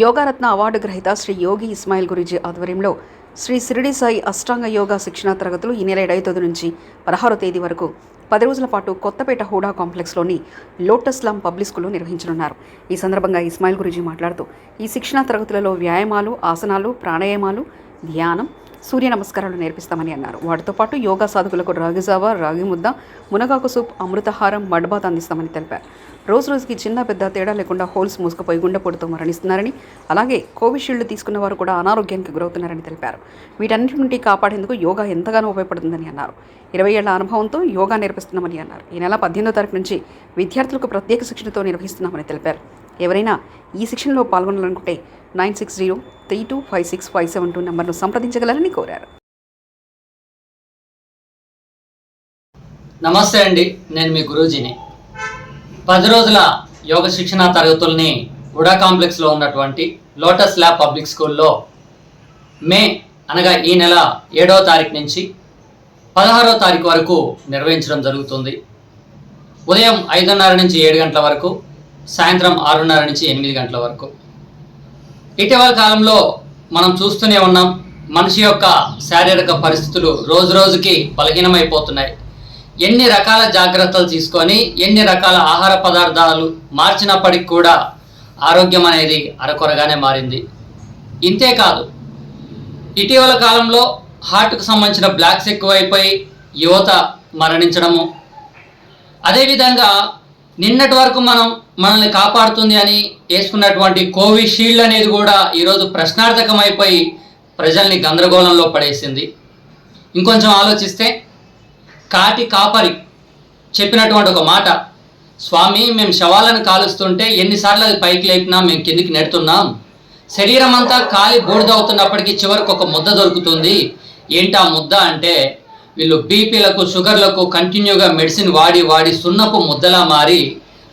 Yogaratna award గ్రహీత శ్రీ యోగి ఇస్మాయిల్ గురుజీ ఆధ్వర్యంలో శ్రీ సిరిడి సాయి అష్టాంగ యోగా శిక్షణా తరగతులు ఈ నెల ఏడై తొమ్మిది నుంచి పదహారో తేదీ వరకు పది రోజుల పాటు కొత్తపేట హూడా కాంప్లెక్స్లోని లోటస్ లామ్ పబ్లిక్ స్కూల్లో నిర్వహించనున్నారు. ఈ సందర్భంగా ఇస్మాయిల్ గురుజీ మాట్లాడుతూ ఈ శిక్షణా తరగతులలో వ్యాయామాలు ఆసనాలు ప్రాణాయామాలు ధ్యానం సూర్య నమస్కారాలు నేర్పిస్తామని అన్నారు. వాటితో పాటు యోగా సాధకులకు రాగి జావా రాగి ముద్ద మునగాకు సూప్ అమృతహారం మడ్బాత్ అందిస్తామని తెలిపారు. రోజు రోజుకి చిన్న పెద్ద తేడా లేకుండా హోల్స్ మూసుకుపోయి గుండెపోటుతో మరణిస్తున్నారని అలాగే కోవిషీల్డ్ తీసుకున్న వారు కూడా అనారోగ్యానికి గురవుతున్నారని తెలిపారు. వీటన్నిటి నుండి కాపాడేందుకు యోగా ఎంతగానో ఉపయోగపడుతుందని అన్నారు. ఇరవై ఏళ్ళ అనుభవంతో యోగా నేర్పిస్తున్నామని అన్నారు. ఈ నెల పద్దెనిమిదో తారీఖు నుంచి విద్యార్థులకు ప్రత్యేక శిక్షణతో నిర్వహిస్తున్నామని తెలిపారు. ఎవరైనా ఈ శిక్షణలో పాల్గొనాలనుకుంటే nine six zero three two five six five seven two నెంబర్ను సంప్రదించగలరని కోరారు. నమస్తే అండి నేను మీ గురూజీని. పది రోజుల యోగ శిక్షణ తరగతుల్ని ఉడా కాంప్లెక్స్లో ఉన్నటువంటి లోటస్ ల్యాబ్ పబ్లిక్ స్కూల్లో మే అనగా ఈ నెల ఏడవ తారీఖు నుంచి పదహారో తారీఖు వరకు నిర్వహించడం జరుగుతుంది. ఉదయం ఐదున్నర నుంచి ఏడు గంటల వరకు సాయంత్రం ఆరున్నర నుంచి ఎనిమిది గంటల వరకు. ఇటీవల కాలంలో మనం చూస్తూనే ఉన్నాం మనిషి యొక్క శారీరక పరిస్థితులు రోజు రోజుకి బలహీనమైపోతున్నాయి. ఎన్ని రకాల జాగ్రత్తలు తీసుకొని ఎన్ని రకాల ఆహార పదార్థాలు మార్చినప్పటికి కూడా ఆరోగ్యం అనేది అరకొరగానే మారింది. ఇంతే కాదు ఇటీవల కాలంలో హార్ట్కు సంబంధించిన బ్లాక్స్ ఎక్కువైపోయి యువత మరణించడము. అదేవిధంగా నిన్నటి వరకు మనం మనల్ని కాపాడుతుంది అని వేసుకున్నటువంటి కోవిషీల్డ్ అనేది కూడా ఈరోజు ప్రశ్నార్థకమైపోయి ప్రజల్ని గందరగోళంలో పడేసింది. ఇంకొంచెం ఆలోచిస్తే కాటి కాపరి చెప్పినటువంటి ఒక మాట స్వామి మేము శవాలను కాలుస్తుంటే ఎన్నిసార్లు అది పైకి లేపినా మేము కిందికి నెడుతున్నాం. శరీరం అంతా కాలి బూడిదవుతున్నప్పటికీ చివరికి ఒక ముద్ద దొరుకుతుంది. ఏంటి ఆ ముద్ద అంటే వీళ్ళు బీపీలకు షుగర్లకు కంటిన్యూగా మెడిసిన్ వాడి వాడి సున్నపు ముద్దలా మారి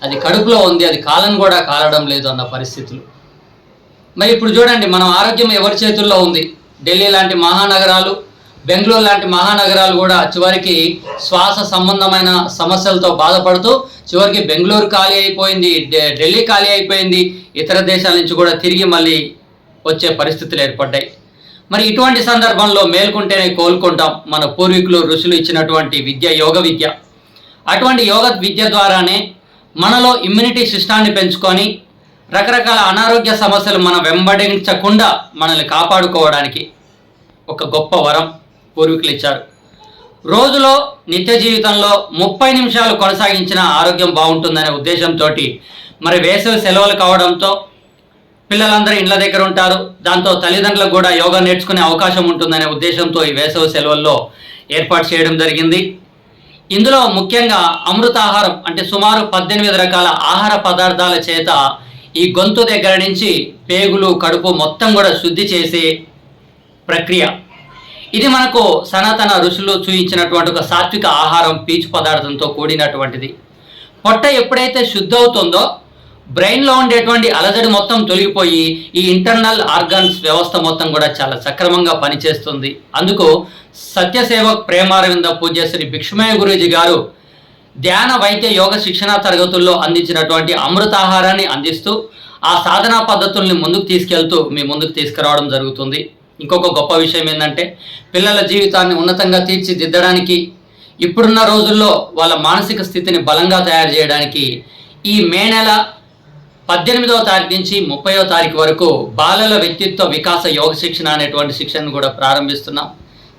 అది కడుపులో ఉంది అది కాలం కూడా కాలడం లేదు అన్న పరిస్థితులు. మరి ఇప్పుడు చూడండి మనం ఆరోగ్యం ఎవరి చేతుల్లో ఉంది? ఢిల్లీ లాంటి మహానగరాలు బెంగళూరు లాంటి మహానగరాలు కూడా చివరికి శ్వాస సంబంధమైన సమస్యలతో బాధపడుతూ చివరికి బెంగళూరు ఖాళీ అయిపోయింది ఢిల్లీ ఖాళీ అయిపోయింది ఇతర దేశాల నుంచి కూడా తిరిగి మళ్ళీ వచ్చే పరిస్థితులు ఏర్పడ్డాయి. మరి ఇటువంటి సందర్భంలో మేల్కొంటేనే కోలుకుంటాం మన పూర్వీకులు ఋషులు ఇచ్చినటువంటి విద్య యోగ విద్య. అటువంటి యోగ విద్య ద్వారానే మనలో ఇమ్యూనిటీ సిస్టాన్ని పెంచుకొని రకరకాల అనారోగ్య సమస్యలు మనం వెంబడించకుండా మనల్ని కాపాడుకోవడానికి ఒక గొప్ప వరం పూర్వీకులు ఇచ్చారు. రోజులో నిత్య జీవితంలో ముప్పై నిమిషాలు కొనసాగించిన ఆరోగ్యం బాగుంటుందనే ఉద్దేశంతో మరి వేసవి సెలవులు కావడంతో పిల్లలందరూ ఇండ్ల దగ్గర ఉంటారు. దాంతో తల్లిదండ్రులకు కూడా యోగా నేర్చుకునే అవకాశం ఉంటుందనే ఉద్దేశంతో ఈ వేసవి సెలవుల్లో ఏర్పాటు చేయడం జరిగింది. ఇందులో ముఖ్యంగా అమృతాహారం అంటే సుమారు పద్దెనిమిది రకాల ఆహార పదార్థాల చేత ఈ గొంతు దగ్గర నుంచి పేగులు కడుపు మొత్తం కూడా శుద్ధి చేసే ప్రక్రియ. ఇది మనకు సనాతన ఋషులు చూయించినటువంటి ఒక సాత్విక ఆహారం పీచు పదార్థంతో కూడినటువంటిది. పొట్ట ఎప్పుడైతే శుద్ధి అవుతుందో బ్రెయిన్లో ఉండేటువంటి అలజడి మొత్తం తొలగిపోయి ఈ ఇంటర్నల్ ఆర్గన్స్ వ్యవస్థ మొత్తం కూడా చాలా సక్రమంగా పనిచేస్తుంది. అందుకు సత్యసేవక్ ప్రేమారవింద పూజ్య శ్రీ భిక్షమయ గురూజీ గారు ధ్యాన వైద్య యోగ శిక్షణా తరగతుల్లో అందించినటువంటి అమృతాహారాన్ని అందిస్తూ ఆ సాధనా పద్ధతుల్ని ముందుకు తీసుకెళ్తూ మీ ముందుకు తీసుకురావడం జరుగుతుంది. ఇంకొక గొప్ప విషయం ఏంటంటే పిల్లల జీవితాన్ని ఉన్నతంగా తీర్చిదిద్దడానికి ఇప్పుడున్న రోజుల్లో వాళ్ళ మానసిక స్థితిని బలంగా తయారు చేయడానికి ఈ మే నెల పద్దెనిమిదవ తారీఖు నుంచి ముప్పైవ తారీఖు వరకు బాలల వ్యక్తిత్వ వికాస యోగ శిక్షణ అనేటువంటి శిక్షణను కూడా ప్రారంభిస్తున్నాం.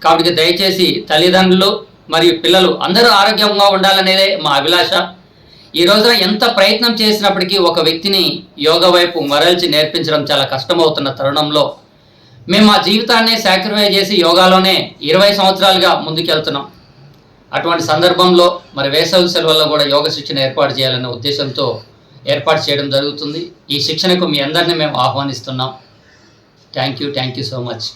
కాబట్టి దయచేసి తల్లిదండ్రులు మరియు పిల్లలు అందరూ ఆరోగ్యంగా ఉండాలనేదే మా అభిలాష. ఈ రోజున ఎంత ప్రయత్నం చేసినప్పటికీ ఒక వ్యక్తిని యోగ వైపు మరల్చి నేర్పించడం చాలా కష్టమవుతున్న తరుణంలో మేము మా జీవితాన్ని సాక్రిఫై చేసి యోగాలోనే ఇరవై సంవత్సరాలుగా ముందుకెళ్తున్నాం. అటువంటి సందర్భంలో మరి వేసవి సెలవుల్లో కూడా యోగ శిక్షణ ఏర్పాటు చేయాలనే ఉద్దేశంతో ఏర్పాటు చేయడం జరుగుతుంది. ఈ శిక్షణకు మీ అందరినీ మేము ఆహ్వానిస్తున్నాం. Thank you thank you so much